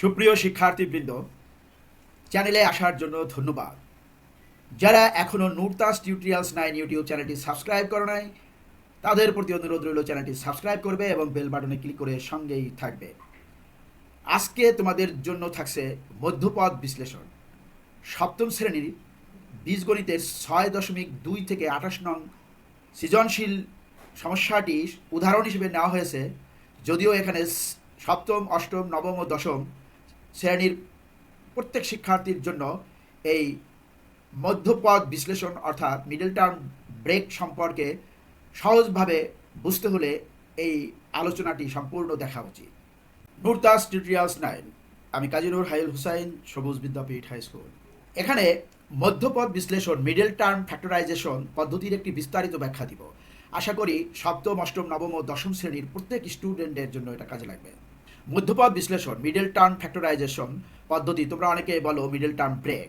সুপ্রিয় শিক্ষার্থীবৃন্দ, চ্যানেলে আসার জন্য ধন্যবাদ। যারা এখনও নুরতাস টিউটোরিয়ালস নাইন ইউটিউব চ্যানেলটি সাবস্ক্রাইব করে নাই, তাদের প্রতি অনুরোধ রইল চ্যানেলটি সাবস্ক্রাইব করবে এবং বেল বাটনে ক্লিক করে সঙ্গেই থাকবে। আজকে তোমাদের জন্য থাকছে মধ্যপদ বিশ্লেষণ। সপ্তম শ্রেণির বীজগণিতের ছয় দশমিক দুই থেকে আঠাশ নং সৃজনশীল সমস্যাটি উদাহরণ হিসেবে নেওয়া হয়েছে, যদিও এখানে সপ্তম, অষ্টম, নবম ও দশম শ্রেণির প্রত্যেক শিক্ষার্থীর জন্য এই মধ্যপদ বিশ্লেষণ অর্থাৎ মিডল টার্ম ব্রেক সম্পর্কে সহজভাবে বুঝতে হলে এই আলোচনাটি সম্পূর্ণ দেখা উচিত। নুরতাস টিউটোরিয়ালস নাইন আমি কাজীনুর হাইল হুসাইন, সবুজ বিদ্যাপীঠ হাই স্কুল। এখানে মধ্যপদ বিশ্লেষণ মিডল টার্ম ফ্যাক্টরাইজেশন পদ্ধতির একটি বিস্তারিত ব্যাখ্যা দিব। আশা করি সপ্তম, অষ্টম, নবম ও দশম শ্রেণির প্রত্যেক স্টুডেন্টের জন্য এটা কাজে লাগবে। মধ্যপদ বিশ্লেষণ মিডল টার্ম ফ্যাক্টরাইজেশন পদ্ধতি, তোমরা অনেকে বলো মিডল টার্ম ব্রেক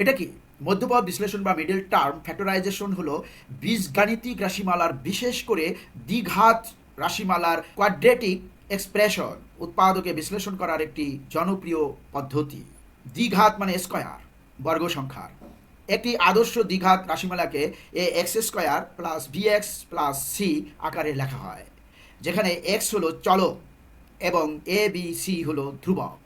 এটা কি? মধ্যপদ বিশ্লেষণ বা মিডল টার্ম ফ্যাক্টরাইজেশন হলো বীজগাণিতিক রাশিমালার, বিশেষ করে দ্বিঘাত রাশিমালার কোয়াড্রেটিক এক্সপ্রেশন উৎপাদকে বিশ্লেষণ করার একটি জনপ্রিয় পদ্ধতি। দ্বিঘাত মানে স্কয়ার বর্গ সংখ্যার। একটি আদর্শ দ্বিঘাত রাশিমালাকে a x square plus b x plus c আকারে লেখা হয়, যেখানে এক্স হলো চলক। এবং এ বি সি হলো ধ্রুবক।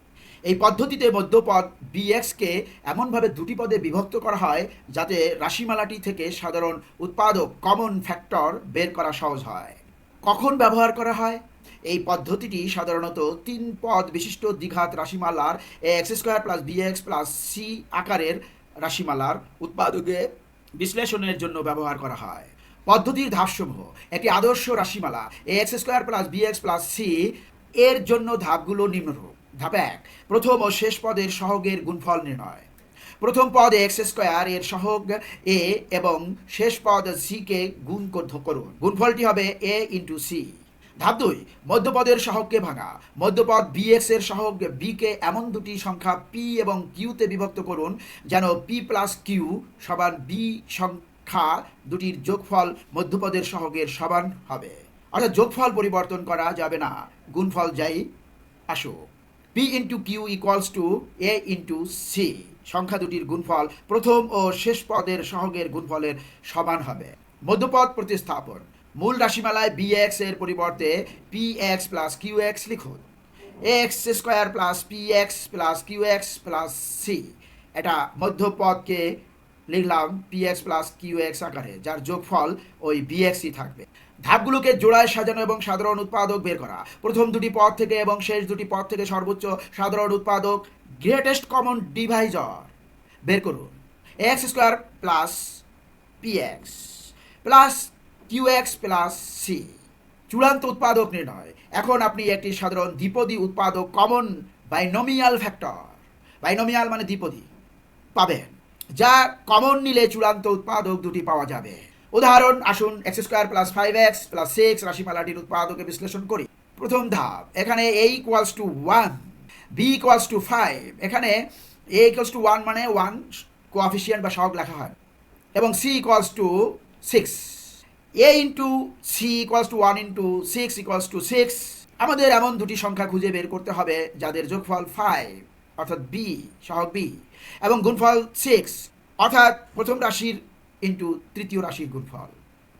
এই পদ্ধতিতে মধ্যপদ বিএক্সকে এমনভাবে দুটি পদে বিভক্ত করা হয় যাতে রাশিমালাটি থেকে সাধারণ উৎপাদক কমন ফ্যাক্টর বের করা সহজ হয়। কখন ব্যবহার করা হয়? এই পদ্ধতিটি সাধারণত তিন পদ বিশিষ্ট দ্বিঘাত রাশিমালার x square plus b x plus c আকারের রাশিমালার উৎপাদকে বিশ্লেষণের জন্য ব্যবহার করা হয়। পদ্ধতির ধাপসমূহ, একটি আদর্শ রাশিমালা a x square plus b x plus c এর জন্য ধাপগুলো নিম্নরূপ ধাপ এক, প্রথম ও শেষ পদের সহগের গুণফল নির্ণয়। প্রথম পদ এক্স স্কোয়ার, এর সহগ এ এবং শেষ পদ সি কে গুণ কর- করুন। গুণফলটি হবে এ ইন্টু সি। ধাপ দুই মধ্যপদের সহগকে ভাঙা। মধ্যপদ বি এক্সের সহগ বি কে এমন দুটি সংখ্যা পি এবং কিউতে বিভক্ত করুন, যেন পি প্লাস কিউ সমান বি সংখ্যা দুটির যোগফল মধ্যপদের সহগের সমান হবে। অর্থাৎ যোগফল পরিবর্তন করা যাবে না। গুণফল যাই আসুক। P into q equals to a into c সংখ্যা দুটির গুণফল প্রথম ও শেষ পদের সহগের গুণফলের সমান হবে। মধ্যপদ প্রতিস্থাপন। মূল রাশিমালায় বি এক্সের পরিবর্তে p x plus q x লিখুন। X square plus p x plus q x plus c এটা মধ্যপদকে লিখলাম p x plus q x আকারে, যার যোগফল ওই বি এক্সই থাকবে। ধাপগুলোকে জোড়ায় সাজানো এবং সাধারণ উৎপাদক বের করা। প্রথম দুটি পদ থেকে এবং শেষ দুটি পদ থেকে সর্বোচ্চ সাধারণ উৎপাদক গ্রেটেস্ট কমন ডিভাইজর বের করুন। X square plus p x plus q x plus c চূড়ান্ত উৎপাদক নির্ণয়। এখন আপনি একটি সাধারণ দ্বিপদী উৎপাদক কমন বাইনোমিয়াল ফ্যাক্টর বাইনোমিয়াল মানে দ্বিপদী। পাবেন। যা কমন নিলে চূড়ান্ত উৎপাদক দুটি পাওয়া যাবে। উদাহরণ, আসুন x square plus five x plus six রাশিমালাটির উৎপাদকে বিশ্লেষণ করি। প্রথম ধাপ, এখানে a equals to one b equals to five এখানে এ ইকুয়ালস টু ওয়ান মানে ওয়ান কোয়াফিসিয়েন্ট বা সহগ লেখা হয়, এবং c equals to six a into c equals to one into six equals to six আমাদের এমন দুটি সংখ্যা খুঁজে বের করতে হবে যাদের যোগফল ফাইভ অর্থাৎ বি সহগ বি এবং গুণফল সিক্স অর্থাৎ প্রথম রাশির ইন্টু তৃতীয় রাশির গুণফল।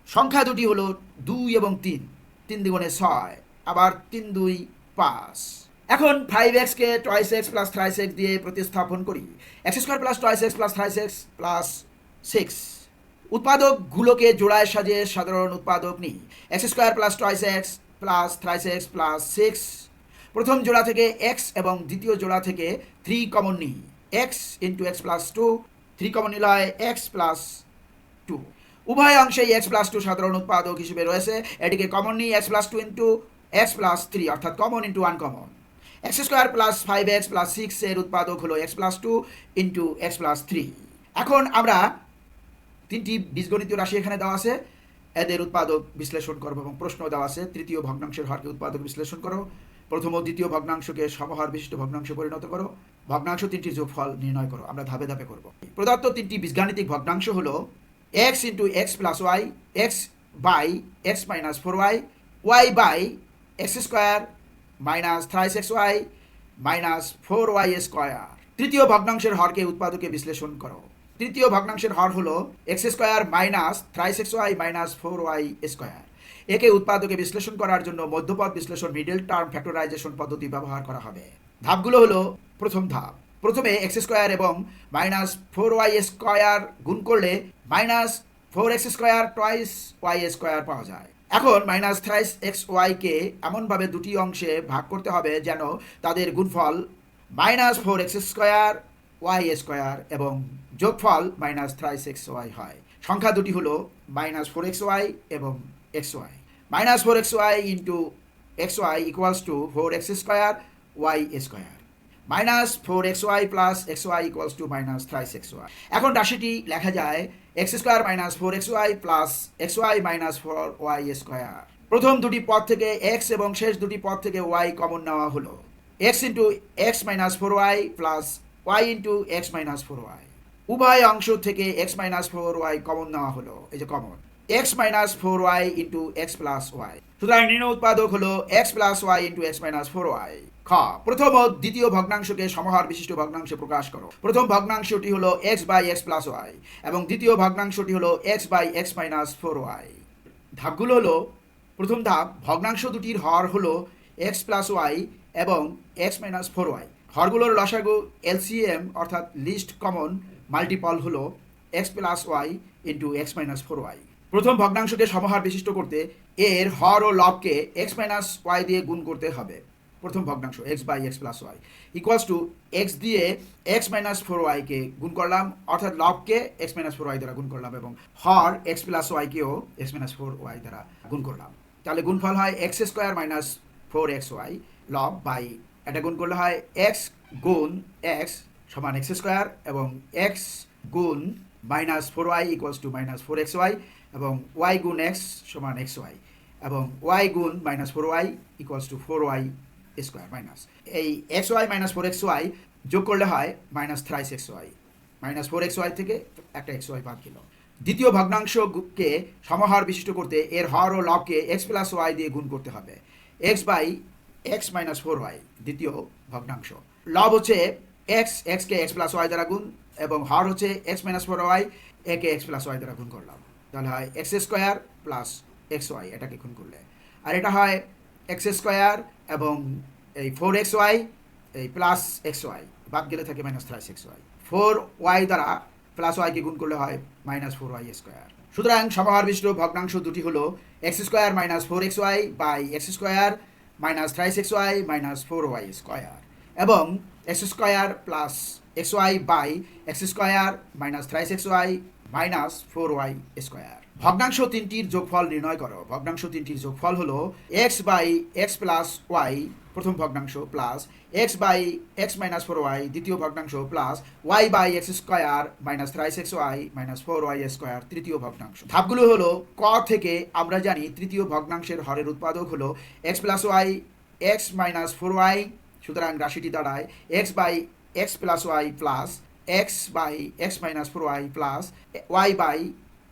সংখ্যা দুটি হলো দুই এবং তিন তিন দ্বিগুণে ছয়, আবার তিন দুই পাঁচ। এখন ফাইভ এক্সকে twice x plus thrice x দিয়ে প্রতিস্থাপন করি। X square plus twice x plus thrice x plus six উৎপাদকগুলোকে জোড়ায় সাজিয়ে সাধারণ উৎপাদক নিই। X square plus twice x plus thrice x plus six প্রথম জোড়া থেকে এক্স এবং দ্বিতীয় জোড়া থেকে থ্রি কমন নিই x into x plus two three common নিলে হয় এক্স প্লাস টু উভয় অংশেই এক্স প্লাস টু সাধারণ উৎপাদক হিসেবে রয়েছে। এটিকে কমন নিই x plus two into x plus three অর্থাৎ common into one common x square plus five x plus six এর উৎপাদক হলো x plus two into x plus three এখন আমরা তিনটি বীজগণিতীয় রাশি এখানে দেওয়া আছে। এদের উৎপাদক বিশ্লেষণ করব এবং প্রশ্ন দেওয়া আছে। তৃতীয় ভগ্নাংশের হরকে উৎপাদক বিশ্লেষণ করো। প্রথম ও দ্বিতীয় ভগ্নাংশকে সমহার বিশিষ্ট ভগ্নাংশে পরিণত করো। ভগ্নাংশ তিনটির যোগফল নির্ণয় করো, আমরা ধাপে ধাপে করব। প্রদত্ত তিনটি বীজগাণিতিক ভগ্নাংশ হলো x into x plus y x by x minus four y y by x square minus thrice x y minus four y square তৃতীয় ভগ্নাংশের হরকে উৎপাদকে বিশ্লেষণ করো। তৃতীয় ভগ্নাংশের হর হলো x square minus thrice x y minus four y square একে উৎপাদকে বিশ্লেষণ করার জন্য মধ্যপদ বিশ্লেষণ মিডল টার্ম ফ্যাক্টরাইজেশন পদ্ধতি ব্যবহার করা হবে। ধাপগুলো হলো প্রথম ধাপ। প্রথমে এক্স স্কোয়ার এবং মাইনাস ফোর ওয়াই স্কোয়ার গুণ করলে minus four x square twice y square পাওয়া যায়। এখন মাইনাস থ্রাইস এক্স ওয়াইকে এমনভাবে দুটি অংশে ভাগ করতে হবে যেন তাদের গুণফল minus four x square y square এবং যোগফল মাইনাস থ্রাইস এক্স ওয়াই হয়। সংখ্যা দুটি হলো মাইনাস ফোর এক্স ওয়াই এবং x y minus four x y into x y equals to four x square y square minus four x y plus x y equals to minus y এখন রাশিটি লেখা যায় x square minus four x y plus x y minus four y square প্রথম দুটি পদ থেকে x এবং শেষ দুটি পদ থেকে ওয়াই কমন নেওয়া হলো। X into x minus four y plus y into x minus four y উভয় অংশ থেকে x minus four y common নেওয়া হলো, এই যে common x minus four y into x plus y সুতরাং নির্ণয় উৎপাদক হলো x plus y into x minus four y খ। প্রথম ও দ্বিতীয় ভগ্নাংশকে সমাহার বিশিষ্ট ভগ্নাংশে প্রকাশ করো। প্রথম ভগ্নাংশটি হলো x by x plus y এবং দ্বিতীয় ভগ্নাংশটি হলো x by x minus four y ধাপগুলো হলো, প্রথম ধাপ, ভগ্নাংশ দুটির হর হলো এক্স প্লাস ওয়াই এবং এক্স মাইনাস ফোর ওয়াই হরগুলোর লসাগু এলসিএম অর্থাৎ লিস্ট কমন মাল্টিপল হলো x plus y into x minus four y প্রথম ভগ্নাংশকে সমাহার বিশিষ্ট করতে এর হর ও লবকে এক্স মাইনাস ওয়াই দিয়ে গুণ করতে হবে। প্রথম ভগ্নাংশ x by x plus y equals to x দিয়ে এক্স মাইনাস ফোর ওয়াইকে গুণ করলাম, অর্থাৎ লবকে এক্স মাইনাস ফোর ওয়াই দ্বারা গুণ করলাম এবং হর এক্স প্লাস ওয়াইকেও এক্স মাইনাস ফোর ওয়াই দ্বারা গুণ করলাম। তাহলে গুণফল হয় x square minus four x y লব বাই এটা গুণ করলে হয় এক্স গুণ এক্স সমান এক্স স্কোয়ার এবং এক্স গুণ minus four y equals to minus four x y এবং ওয়াই গুণ এক্স সমান এক্স ওয়াই এবং ওয়াই গুণ minus four y equals to four y square minus এই x y minus four x y যোগ করলে হয় minus thrice x y minus four x y থেকে একটা এক্স ওয়াই বাদ গেল। দ্বিতীয় ভগ্নাংশকে সমাহার বিশিষ্ট করতে এর হর ও লবকে এক্স প্লাস ওয়াই দিয়ে গুণ করতে হবে। X by x minus four y দ্বিতীয় ভগ্নাংশ। লব হচ্ছে এক্স এক্সকে এক্স প্লাস ওয়াই দ্বারা গুণ এবং হর হচ্ছে এক্স মাইনাস ফোর ওয়াই একে এক্স প্লাস ওয়াই দ্বারা গুণ করলাম। তাহলে হয় x square plus x y এটাকে গুণ করলে। আর এটা হয় এক্স স্কোয়ার এবং এই ফোর এক্স ওয়াই, এই প্লাস এক্স ওয়াই, বাদ গেলে থাকে minus thrice x y. Four y দ্বারা প্লাস ওয়াইকে গুণ করলে হয় মাইনাস ফোর ওয়াই স্কোয়ার। সুতরাং সমাহার বিশিষ্ট ভগ্নাংশ দুটি হলো x square minus four x y by x square minus thrice x y minus four y square. এবং x square plus x y by x square minus thrice x y minus four y square. ভগ্নাংশ তিনটির যোগফল নির্ণয় করো। ভগ্নাংশ তিনটির যোগফল হলো x by x plus y, প্রথম ভগ্নাংশ plus x by x minus four y, দ্বিতীয় ভগ্নাংশ plus y by x square minus thrice x y minus four y square, তৃতীয় ভগ্নাংশ। ধাপগুলো হলো ক থেকে আমরা জানি তৃতীয় ভগ্নাংশের হরের উৎপাদক হলো x plus y, x minus four y, সুতরাং রাশিটি দাঁড়ায় x by x plus y plus x by x minus four y plus y by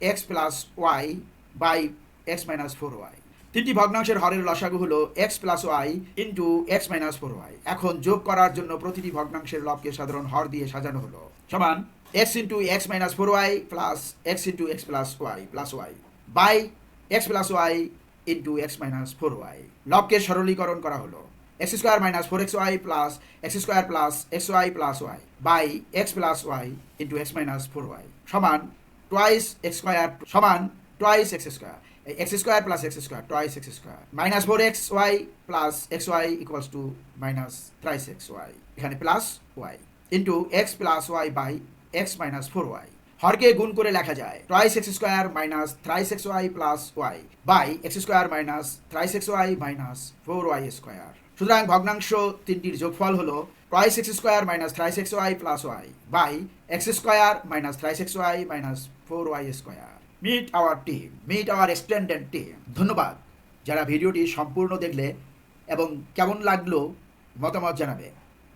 x plus y by x minus four y তিনটি ভগ্নাংশের হরের লসাগু হলো x plus y into x minus four y এখন যোগ করার জন্য প্রতিটি ভগ্নাংশের লবকে সাধারণ হর দিয়ে সাজানো হলো। সমান x into x minus four y plus x into x plus y plus y by x plus y into x minus four y লবকে সরলীকরণ করা হলো। X square minus four x y plus x square plus x y plus y by x plus y into x minus four y সমান twice x square সমান twice x square. X square plus x square, twice x square. Minus four x y plus x y equals to minus thrice x y. এখানে plus y into x plus y by x minus four y. হরকে গুণ করে লেখা যায় thrice x square minus thrice x y plus y by x square minus thrice x y minus four y square. সুতরাং ভগ্নাংশ তিনটির যোগফল হলো thrice x square minus thrice x y plus y by x square minus thrice x y minus four y square meet our team meet our extended team ধন্যবাদ। যারা ভিডিওটি সম্পূর্ণ দেখলে এবং কেমন লাগল মতামত জানাবে,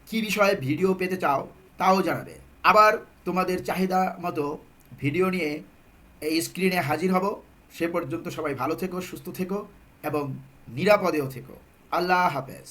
কী বিষয়ে ভিডিও পেতে চাও তাও জানাবে। আবার তোমাদের চাহিদা মতো ভিডিও নিয়ে এই স্ক্রিনে হাজির হব। সে পর্যন্ত সবাই ভালো থেকো, সুস্থ থেকো এবং নিরাপদেও থেকো। আল্লাহ হাফেজ।